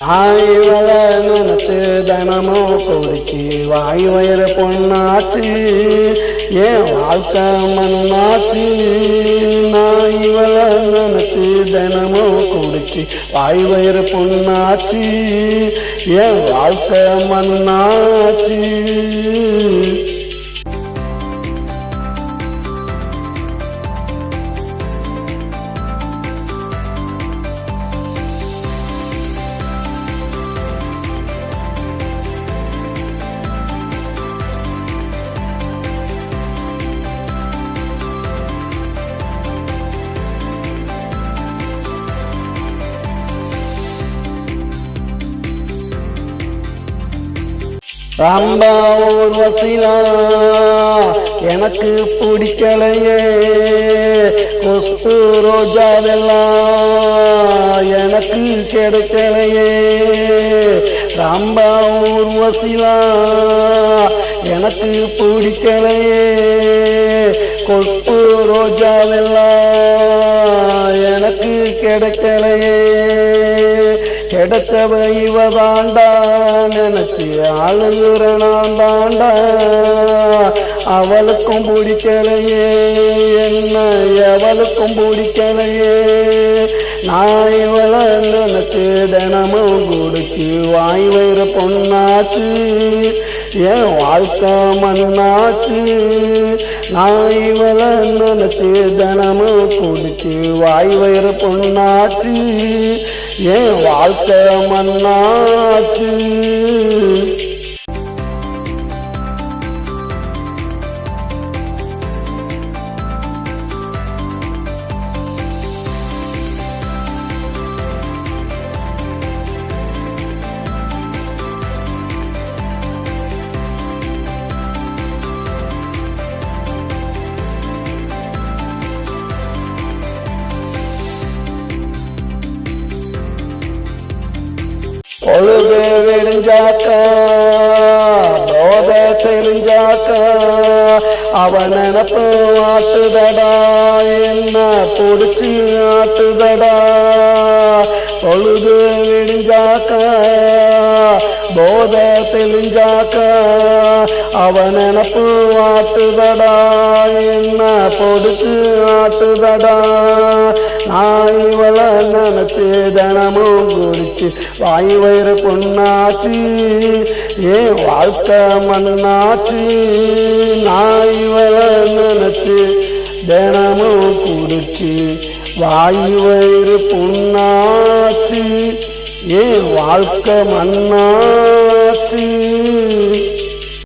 ஆய்வள நினைச்சு தினமும் குடிச்சு வாய் வயிறு பொண்ணாச்சு ஏன் வாழ்க்கை மண்ணாச்சு நான் இவளை நினைச்சு தினமும் குடிச்சு வாய் வயிறு பொண்ணாச்சு ஏன் வாழ்க்கை மண்ணாச்சு ராம்பா ஒரு வசிலா எனக்கு பிடிக்கலையே. கொஸ்து ரோஜாவெல்லாம் எனக்கு கிடைக்கலையே. ராம்பா ஒரு வசிலா எனக்கு பிடிக்கலையே. கொஸ்து ரோஜாவெல்லாம் எனக்கு கிடைக்கல. கிடைச்சவ இவ தாண்டா நினைச்சு ஆளுகிற நான் தாண்டா அவளுக்கும் பிடிக்கலையே என்ன எவளுக்கும் பிடிக்கலையே. நான் இவளை நினைச்சு தினமும் குடிச்சு வாய் வயிறு பொண்ணாச்சு. என் வாழ்க்கை மண்ணாச்சு. நான் இவளை நினைச்சு தினமும் குடிச்சு வாய் வயிறு பொண்ணாச்சு. என் வாழ்க்கை மண்ணாச்சு பொழுது விடிஞ்சாக்க போத தெரிஞ்சாக்க அவன் நினப்பு ஆட்டுதடா என்ன பிடிச்சி ஆட்டுதடா. போத தெளிஞ்சாக்க அவன் நினப்பு ஆட்டுதடா என்ன பொடுத்து ஆட்டுதடா நான் இவளை நினைச்சு தினமும் குடிச்சு வாய் வயிறு பொண்ணாச்சு ஏன் வாழ்க்கை மண்ணாச்சு நான் இவளை நினைச்சு தினமும் குடிச்சு வாய் வயிறு பொண்ணாச்சு ஏன் வாழ்க்கை மண்ணாச்சு to